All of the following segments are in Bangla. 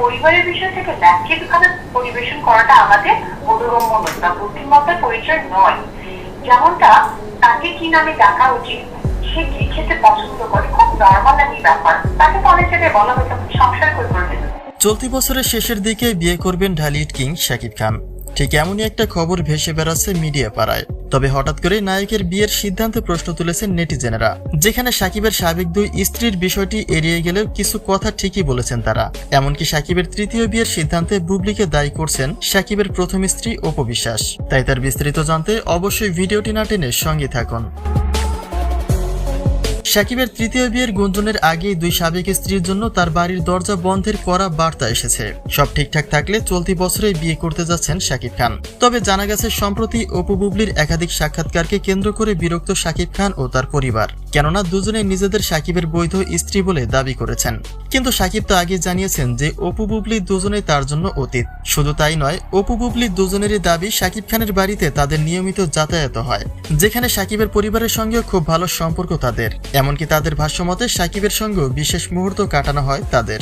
পরিবারের বিষয় থেকে ন্যায্যভাবে পরিবেশন করাটা আমাদের বোধগম্য নয় বা বুদ্ধিমত্তার পরিচয় নয়। যেমনটা তাকে কি নামে ডাকা উচিত, সে কি খেতে পছন্দ করে, খুব নর্মাল একটি ব্যাপার। তাকে তো অনেক জায়গায় বলা হয়েছে সংসার করে করে দেবেন চলতি বছরের শেষের দিকে বিয়ে করবেন ঢালিউড কিং শাকিব খান। ঠিক এমনই একটা খবর ভেসে বেড়াচ্ছে মিডিয়া পাড়ায় তবে হঠাৎ করে নায়কের বিয়ের সিদ্ধান্তে প্রশ্ন তুলেছেন নেটিজেনেরা, যেখানে সাকিবের সাবেক দুই স্ত্রীর বিষয়টি এড়িয়ে গেলেও কিছু কথা ঠিকই বলেছেন তারা। এমনকি সাকিবের তৃতীয় বিয়ের সিদ্ধান্তে বুবলিকে দায়ী করছেন সাকিবের প্রথম স্ত্রী অপবিশ্বাস তাই তার বিস্তারিত জানতে অবশ্যই ভিডিওটি না টেনে সঙ্গে থাকুন। সাকিবের তৃতীয় বিয়ের গুঞ্জনের আগেই দুই সাবেক স্ত্রীর জন্য তার বাড়ির দরজা বন্ধের করা বার্তা এসেছে। সব ঠিকঠাক থাকলে চলতি বছরে বিয়ে করতে যাচ্ছেন সাকিব খান। তবে জানা গেছে, সম্প্রতি অপু বুবলির একাধিক সাক্ষাৎকারকে কেন্দ্র করে বিরক্ত সাকিব খান ও তার পরিবার। কেননা দুজনে নিজেদের সাকিবের বৈধ স্ত্রী বলে দাবি করেছেন। কিন্তু সাকিব তো আগে জানিয়েছেন যে অপু বুবলি দুজনে তার জন্য অতীত। শুধু তাই নয়, অপু বুবলি দুজনেরই দাবি সাকিব খানের বাড়িতে তাদের নিয়মিত যাতায়াত হয়, যেখানে সাকিবের পরিবারের সঙ্গে খুব ভালো সম্পর্ক তাদের। এমনকি তাদের ভাষ্যমতে সাকিবের সঙ্গে বিশেষ মুহূর্ত কাটানো হয় তাদের।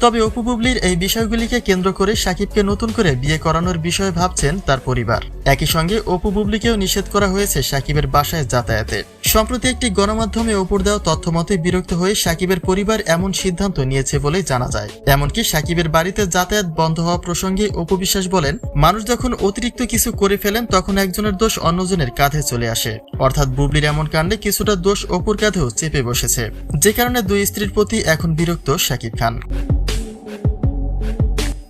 তবে অপু বুবলির এই বিষয়গুলিকে কেন্দ্র করে সাকিবকে নতুন করে বিয়ে করানোর বিষয়ে ভাবছেন তার পরিবার। একই সঙ্গে অপু বুবলিকেও নিষেধ করা হয়েছে সাকিবের বাসায় যাতায়াতে। সম্প্রতি একটি গণমাধ্যমে অপুর দেওয়া তথ্যমতে বিরক্ত হয়ে সাকিবের পরিবার এমন সিদ্ধান্ত নিয়েছে বলে জানা যায়। এমনকি সাকিবের বাড়িতে যাতায়াত বন্ধ হওয়া প্রসঙ্গে অপু বিশ্বাস বলেন, মানুষ যখন অতিরিক্ত কিছু করে ফেলেন তখন একজনের দোষ অন্যজনের কাঁধে চলে আসে। অর্থাৎ বুবলির এমন কাণ্ডে কিছুটা দোষ অপুর কাঁধেও চেপে বসেছে। যে কারণে দুই স্ত্রীর প্রতি এখন বিরক্ত সাকিব খান।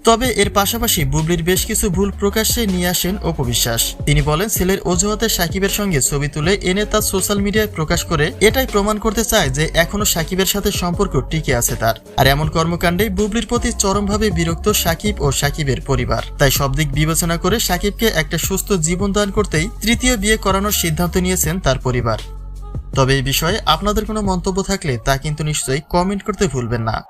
তবে এর পাশাপাশি বুবলির বেশ কিছু ভুল প্রকাশ্যে নিয়ে আসেন অপবিশ্বাস। তিনি বলেন, ছেলের অজুহাতে সাকিবের সঙ্গে ছবি তুলে এনে তা সোশ্যাল মিডিয়ায় প্রকাশ করে এটাই প্রমাণ করতে চায় যে এখনও সাকিবের সাথে সম্পর্ক টিকে আছে তার। আর এমন কর্মকাণ্ডে বুবলির প্রতি চরমভাবে বিরক্ত সাকিব ও সাকিবের পরিবার। তাই সব দিক বিবেচনা করে সাকিবকে একটা সুস্থ জীবন দান করতেই তৃতীয় বিয়ে করানোর সিদ্ধান্ত নিয়েছেন তার পরিবার। তবে এই বিষয়ে আপনাদের কোনো মন্তব্য থাকলে তা কিন্তু নিশ্চয়ই কমেন্ট করতে ভুলবেন না।